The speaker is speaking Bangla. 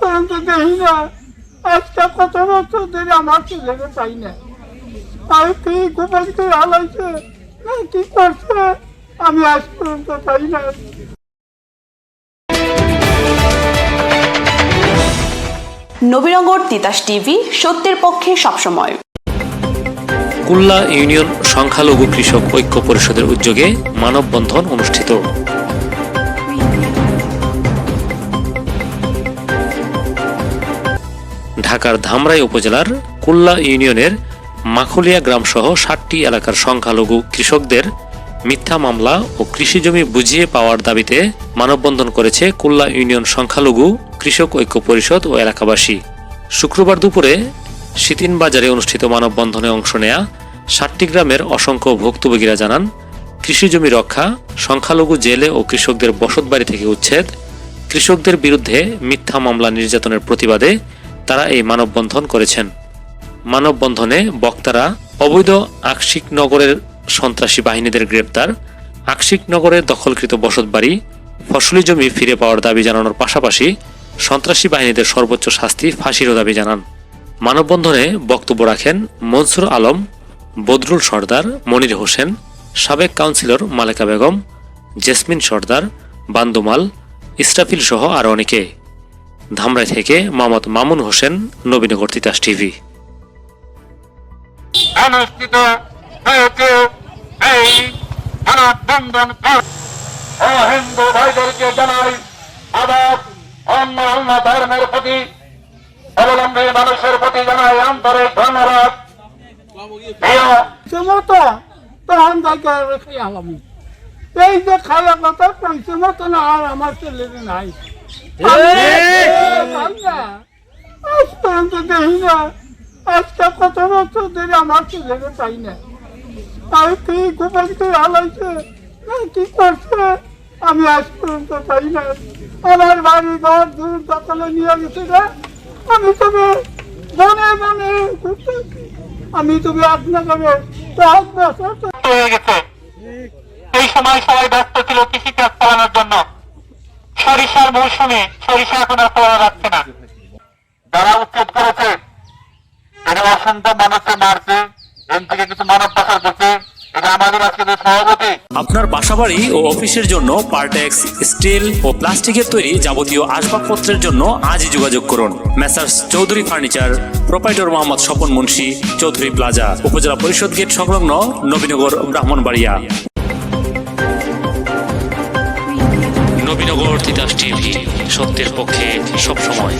পর্যন্ত দেখি না আজকে কত বছর ধরে আমার ছেলেকে পাই না। আর কি গোপাল হালাইছে না কি করছে আমি আজ পর্যন্ত পাই না। নবীনগর তিতাস টিভি সত্যের পক্ষে সবসময়। কুল্লা ইউনিয়ন সংখ্যালঘু কৃষক ঐক্য পরিষদের উদ্যোগে মানববন্ধন অনুষ্ঠিত। ঢাকার ধামরাই উপজেলার কুল্লা ইউনিয়নের মাখুলিয়া গ্রামসহ ষাটটি এলাকার সংখ্যালঘু কৃষকদের মিথ্যা মামলা ও কৃষি জমি বুঝিয়ে পাওয়ার দাবিতে মানববন্ধন করেছে কুল্লা ইউনিয়ন সংখ্যালঘু কৃষক ঐক্য পরিষদ ও এলাকাবাসী। শুক্রবার দুপুরে শীতিন বাজারে অনুষ্ঠিত মানববন্ধনে অংশ নেয়া ষাটটি গ্রামের অসংখ্য ভুক্তভোগীরা জানান, কৃষি জমি রক্ষা, সংখ্যালঘু জেলে ও কৃষকদের বসতবাড়ি থেকে উচ্ছেদ, কৃষকদের বিরুদ্ধে মিথ্যা মামলা নির্যাতনের প্রতিবাদে তারা এই মানববন্ধন করেছেন। মানববন্ধনে বক্তারা অবৈধ আকশিক নগরের সন্ত্রাসী বাহিনীদের গ্রেপ্তার, আকশিক নগরের দখলকৃত বসতবাড়ি, ফসলি জমি ফিরে পাওয়ার দাবি জানানোর পাশাপাশি সন্ত্রাসী বাহিনীদের সর্বোচ্চ শাস্তি ফাঁসিরও দাবি জানান। মানববন্ধনে বক্তব্য রাখেন মনসুর আলম, বদরুল সর্দার, মনির হোসেন, সাবেক কাউন্সিলর মালেকা বেগম, জেসমিন সর্দার, বান্দুমাল ইস্টাফিল সহ আরও অনেকে। ধামরাই থেকে মোহাম্মদ মামুন হোসেন নবীনগর তিতাস টিভি। অনুষ্ঠিত হয়েছে এই মানববন্ধন ও হিন্দু ভাইদেরকে জানাই আবার অন্য অন্য ধর্মের প্রতি অবলম্বী মানুষের প্রতি জানাই আন্তরিক ধন্যবাদ। প্রিয় মতো তখন তাকে রেখে আলাম। এই যে খাওয়া কথা মতো না আর আমার ছেলের নাই। আমি আমার আজ পর্যন্ত পাই না আমার বাড়ি ঘর দূর দখলে নিয়ে গেছে আমি তবে মনে মনে আমি তবে আপনাকে হয়ে গেছে এই সময় সবাই ব্যস্ত ছিল, কৃষিকাজ সরিষার মৌসুমে সরিষা এখন আর পাওয়া যাচ্ছে না। যারা উচ্ছেদ করেছে তারা অসংখ্য মানুষকে মারছে এন থেকে কিছু মানব পাচার করছে, এটা আপনার বাসাবাড়ি ও অফিসের জন্য পার্টেক্স, স্টিল ও প্লাস্টিকের তৈরি যাবতীয় আসবাবপত্রের জন্য আজই যোগাযোগ করুন। Messrs Chowdhury furniture, proprietor Mohammad Swapan Munshi, Chowdhury plaza, উপজেলা পরিষদ গেট সংলগ্ন নবীনগর ব্রাহ্মণবাড়িয়া। নবীনগর তিতাস টিভি সত্যের পক্ষে সবসময়।